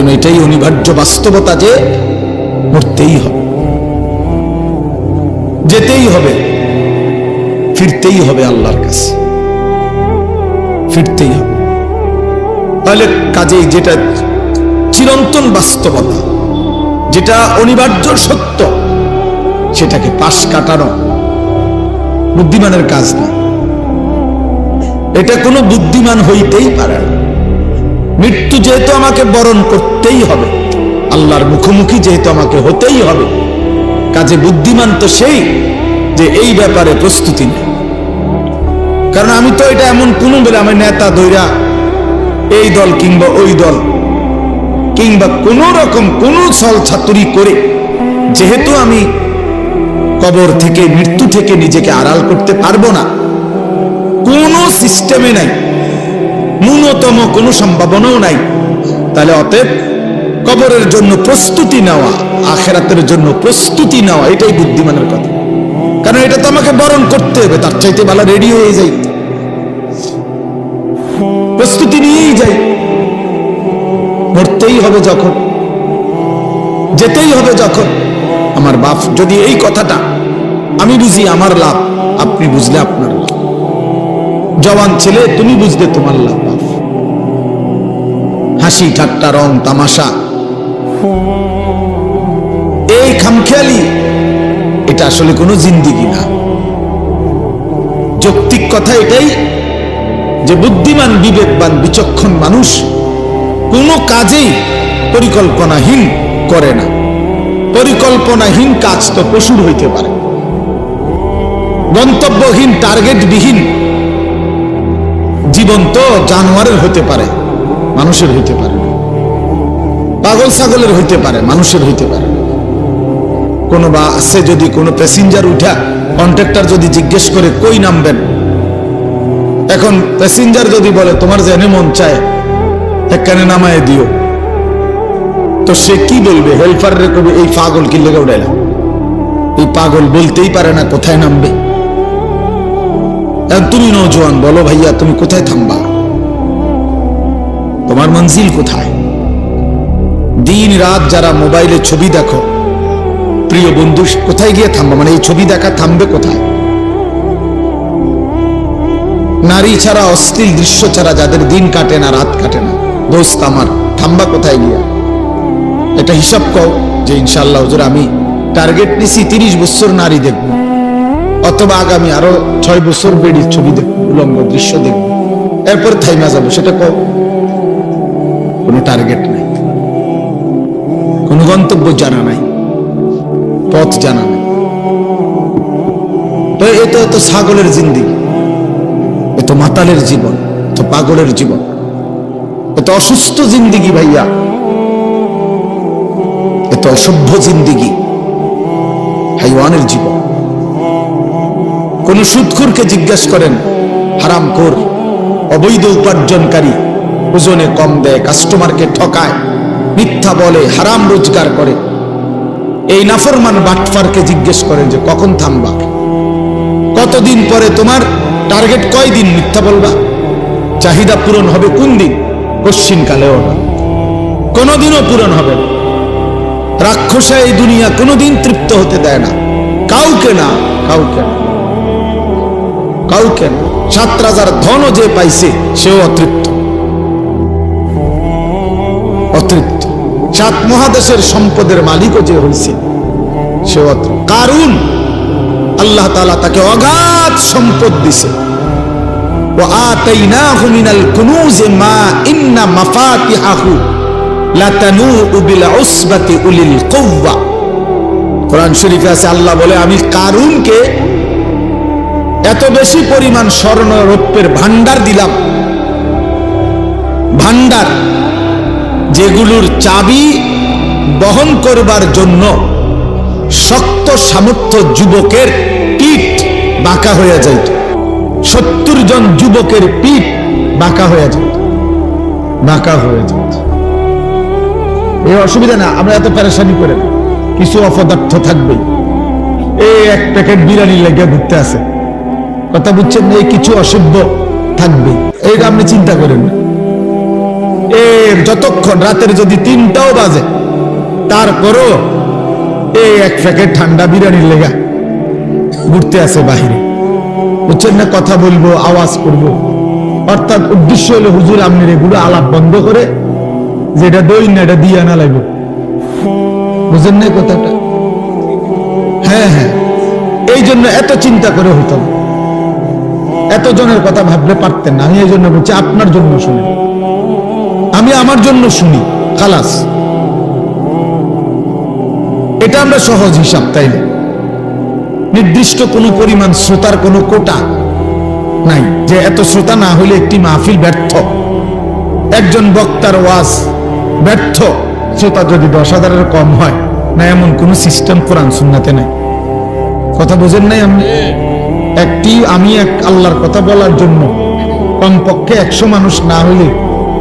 জন্য এটাই অনিবার্য বাস্তবতা যে মরতেই হবে। যেতেই হবে, ফিরতেই হবে আল্লাহর কাছে। ফিরতেই হবে। তাহলে কাজেই যেটা চিরন্তন বাস্তবতা, যেটা অনিবার্য সত্য, সেটাকে পাশ কাটানো বুদ্ধিমানের কাজ না। এটা কোনো বুদ্ধিমান হইতেই পারে না। মৃত্যু যেহেতু আমাকে বরণ করতেই হবে, আল্লাহর মুখোমুখি যেহেতু আমাকে হতেই হবে, কাজে বুদ্ধিমান তো সেই যে এই ব্যাপারে প্রস্তুতি নেই। কারণ আমি তো এটা এমন কোনো বেলা আমি নেতা দৈরা এই দল কিংবা ওই দল কিংবা কোন রকম কোন ছল ছাতুরি করে যেহেতু আমি কবর থেকে, মৃত্যু থেকে নিজেকে আড়াল করতে পারব না, কোন সিস্টেমে নাই। ন্যূনতম কোনো সম্ভাবনাও নাই। তাহলে অতএব কবরের জন্য প্রস্তুতি নেওয়া, আখেরাতের জন্য প্রস্তুতি নেওয়া, এটাই বুদ্ধিমানের কথা। কারণ এটা তো আমাকে বরণ করতে হবে, তার চাইতে ভালো রেডি হয়ে যাই। প্রস্তুতি নিয়েই যাই। মরতেই হবে যখন, যেতেই হবে যখন। আমার বাপ, যদি এই কথাটা আমি বুঝি, আমার লাভ, আপনি বুঝলে আপনার জওয়ান ছেলে, তুমি বুঝলে তোমার লাভ। হাসি, ঠাট্টা, রং, তামাশা। এই খামখেয়ালি, এটা আসলে কোনো জিন্দিগি না। যৌক্তিক কথা এটাই যে বুদ্ধিমান, বিবেকবান, বিচক্ষণ মানুষ কোনো কাজেই পরিকল্পনাহীন করে না। পরিকল্পনাহীন কাজ তো পশুর হইতে পারে। গন্তব্যহীন টার্গেটবিহীন জীবন তো জানোয়ারের হতে পারে। মানুষের হইতে পারে। না। পাগল ছাগলের হইতে পারে, মানুষের হইতে পারে। কোনো বা আছে যদি কোনো প্যাসেঞ্জার উঠা কন্ট্রাক্টর যদি জিজ্ঞেস করে, কই নামবেন? এখন প্যাসেঞ্জার যদি বলে, তোমার জেনে মন চায়, একখানে নামায় দিও। তো সে কি বলবে? হেল্পার রে কবি এই পাগল কি লেগে উঠাইলাম এই পাগল বলতেই পারে না কোথায় নামবে। তুমি নৌজওয়ান, বলো ভাইয়া, তুমি কোথায় থামবা? তোমার মঞ্জিল কোথায়? দিন রাত যারা মোবাইলে ছবি দেখো, প্রিয় বন্ধু, কোথায় গিয়ে থামবা? মানে এই ছবি দেখা থামবে কোথায়? নারী ছাড়া অশ্লীল দৃশ্য ছাড়া যাদের দিন কাটে না, রাত কাটে না। দোস্ত আমার, থাম্বা কোথায় গিয়া? এটা হিসাব কও যে ইনশাল্লাহ হুজুর, আমি টার্গেট নিছি তিরিশ বছর নারী দেখব, অথবা আগামী আরও ছয় বছর বেড়ির ছবি দেখব, উলঙ্গ দৃশ্য দেখব। এরপর থাইমা যাব, সেটা কও। কোনো টার্গেট নাই, কোনো গন্তব্য জানা নাই, পথ জানা নাই। তো এটা তো এত ছাগলের জিন্দিগি, এ তো মাতালের জীবন তো পাগলের জীবন, এ তো অসুস্থ জিন্দিগি ভাইয়া, এ তো অসভ্য জিন্দিগি, হাইওয়ানের জীবন। কোন সুদখুরকে জিজ্ঞেস করেন হারাম কর অবৈধ উপার্জনকারী ওজনে কম দেয় কাস্টমারকে ঠকায়, মিথ্যা বলে, হারাম রোজগার করে। এই নাফরমান বাটফারকে জিজ্ঞেস করেন যে, কখন থামবা? কতদিন পরে তোমার টার্গেট কয় দিন মিথ্যা বলবা। চাহিদা পূরণ হবে কোন দিন? কশ্চিন কালেও না কোনোদিনও পূরণ হবে না। রাক্ষসা এই দুনিয়া কোনোদিন তৃপ্ত হতে দেয় না। কাউকে না কাউকে না। কাউকে না। সাত রাজার ধনও যে পাইছে, সেও অতৃপ্ত। সাত মহাদেশের সম্পদের মালিকও যে হয়েছে সে অত্র। কারণ আল্লাহ তালা তাকে অগাধ সম্পদ দিছে। উলিল কোরআন আল্লাহ বলে, আমি কারুনকে এত বেশি পরিমাণ স্বর্ণ দিলাম। ভান্ডার যেগুলোর চাবি বহন করবার জন্য শক্ত সামর্থ্য যুবকের পিঠ বাঁকা হয়ে যাইত সত্তর জন যুবকের পিঠ বাঁকা হয়ে যেত বাঁকা হয়ে যেত এই অসুবিধা না, আমরা এত প্যারেশানি করে না। কিছু অপদার্থ থাকবে। এই এক প্যাকেট বিরিয়ানি লেগে ঘুরতে আছে। কথা বুঝছেন এই কিছু অসভ্য থাকবে। এইটা আপনি চিন্তা করেন না। এর যতক্ষণ, রাতের যদি তিনটাও বাজে, তারপরও এই এক প্যাকেট ঠান্ডা বিরিয়ানির লেগা ঘুরতে আছে বাহিরে। বুঝছেন না, কথা বলব, আওয়াজ করব। অর্থাৎ উদ্দেশ্য হলো হুজুর, আপনি এগুলো আলাপ বন্ধ করে, যেটা দই না, এটা দিয়ে আনা লাগবে। বুঝেন না কথাটা? হ্যাঁ হ্যাঁ। এই জন্য এত চিন্তা করে হতো না এত জনের কথা ভাবলে পারতেন না। আমি এই জন্য বলছি, আপনার জন্য শুনি। আমি আমার জন্য শুনি, খালাস। এটা আমরা সহজ হিসাব, তাই না? নির্দিষ্ট কোনো পরিমাণ শ্রোতার কোনো কোটা নাই, যে এত শ্রোতা না হলে একটি মাহফিল ব্যর্থ। একজন বক্তার ওয়াজ ব্যর্থ, শ্রোতা যদি দশ হাজারের কম হয়, না এমন কোন সিস্টেম কোরআন সুন্নাতে নাই। কথা বোঝেন নাই আপনি? একটি, আমি এক আল্লাহর কথা বলার জন্য কমপক্ষে একশো মানুষ না হলে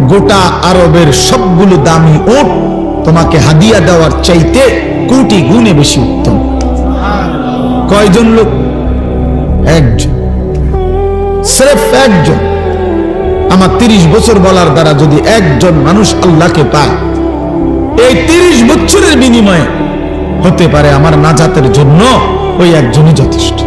গোটা আরবের সবগুলো দামি ওট তোমাকে হাদিয়া দেওয়ার চাইতে কোটি গুণে বেশি উত্তম। কয়জন লোক? একজন। স্রেফ একজন। আমার তিরিশ বছর বলার দ্বারা যদি একজন মানুষ আল্লাহকে পায়, এই তিরিশ বছরের বিনিময়ে হতে পারে আমার নাজাতের জন্য ওই একজনই যথেষ্ট।